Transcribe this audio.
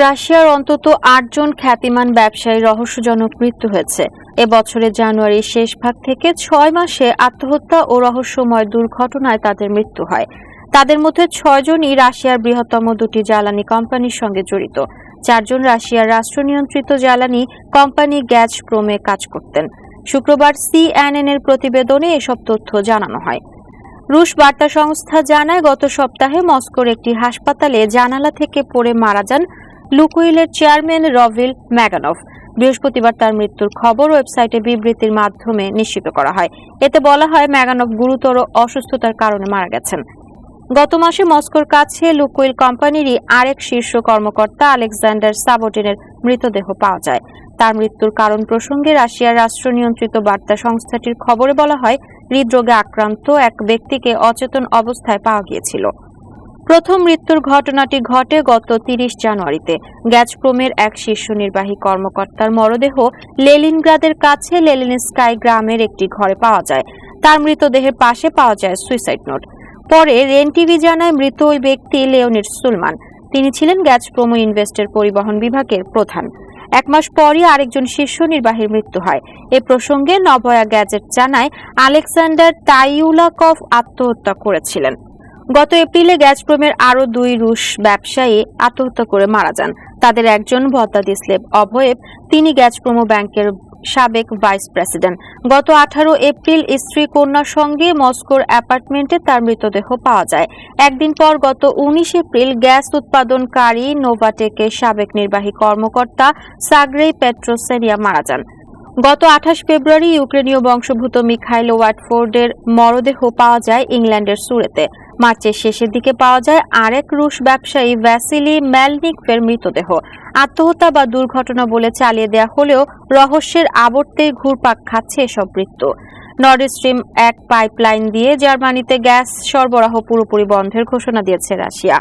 রাশিয়ার অন্তত আটজন খ্যাতিমান ব্যবসায়ী রহস্যজনক মৃত্যু হয়েছে। এবছরের জানুয়ারির শেষ ভাগ থেকে ছয় মাসে আত্মহত্যা ও রহস্যময় দুর্ঘটনায় তাদের মৃত্যু হয়। তাদের মধ্যে ছয়জনই রাশিয়ার বৃহত্তম দুটি জ্বালানি কোম্পানির সঙ্গে জড়িত। চারজন রাশিয়ার রাষ্ট্র নিয়ন্ত্রিত জ্বালানি কোম্পানি গ্যাস ক্রমে কাজ করতেন। শুক্রবার সিএনএন এর প্রতিবেদনে এসব তথ্য জানানো হয়। রুশ বার্তা সংস্থা জানায়, গত সপ্তাহে মস্কোর একটি হাসপাতালে জানালা থেকে পড়ে মারা যান লুকুইলের চেয়ারম্যান রভিল ম্যাগানভ বৃহস্পতিবার তার মৃত্যুর খবর ওয়েবসাইটে বিবৃতির মাধ্যমে নিশ্চিত করা হয়। এতে বলা হয় ম্যাগানভ গুরুতর অসুস্থতার কারণে মারা গেছেন। গত মাসে মস্কোর কাছে লুকুইল কোম্পানিরই আরেক শীর্ষ কর্মকর্তা আলেকজান্ডার সাবোটিনের মৃতদেহ পাওয়া যায়। তার মৃত্যুর কারণ প্রসঙ্গে রাশিয়ার রাষ্ট্র নিয়ন্ত্রিত বার্তা সংস্থাটির খবরে বলা হয়, হৃদরোগে আক্রান্ত এক ব্যক্তিকে অচেতন অবস্থায় পাওয়া গিয়েছিল। প্রথম মৃত্যুর ঘটনাটি ঘটে গত তিরিশ জানুয়ারিতে। গ্যাজপ্রোমের এক শীর্ষ নির্বাহী কর্মকর্তার মরদেহ লেলিনগ্রাদের কাছে লেলিন স্কাই গ্রামের একটি ঘরে পাওয়া যায়। তার মৃতদেহের পাশে পাওয়া যায় সুইসাইড নোট। পরে রেন টিভি জানায় মৃত ওই ব্যক্তি লিওনিড সুলমান। তিনি ছিলেন গ্যাজপ্রোমো ইনভেস্টের পরিবহন বিভাগের প্রধান। এক মাস পরই আরেকজন শীর্ষ নির্বাহীর মৃত্যু হয়। এ প্রসঙ্গে নভয়া গ্যাজেট জানায়, আলেকজান্ডার তাইউলাকভ আত্মহত্যা করেছিলেন। গত এপ্রিলে গ্যাজপ্রোমের আরও দুই রুশ ব্যবসায়ী আত্মহত্যা করে মারা যান। তাদের একজন ভদ্দাদিসলেভ অভয়েব তিনি গ্যাজপ্রোমো ব্যাংকের সাবেক ভাইস প্রেসিডেন্ট। গত আঠারো এপ্রিল স্ত্রী কন্যার সঙ্গে মস্কোর অ্যাপার্টমেন্টে তার মৃতদেহ পাওয়া যায়। একদিন পর গত উনিশ এপ্রিল গ্যাস উৎপাদনকারী নোভাটেকের সাবেক নির্বাহী কর্মকর্তা সাগ্রেই পেট্রোসেনিয়া মারা যান। গত আঠাশ ফেব্রুয়ারি ইউক্রেনীয় বংশোদ্ভূত মিখাইল ওয়াটফোর্ডের মরদেহ পাওয়া যায় ইংল্যান্ডের সুরেতে। মার্চের শেষের দিকে পাওয়া যায় আরেক রুশ ব্যবসায়ী ভ্যাসিলি ম্যালনিকভের মৃতদেহ। আত্মহত্যা বা দুর্ঘটনা বলে চালিয়ে দেয়া হলেও রহস্যের আবর্তে ঘুরপাক খাচ্ছে এসব মৃত্যু। নর্ড স্ট্রিম এক পাইপলাইন দিয়ে জার্মানিতে গ্যাস সরবরাহ পুরোপুরি বন্ধের ঘোষণা দিয়েছে রাশিয়া।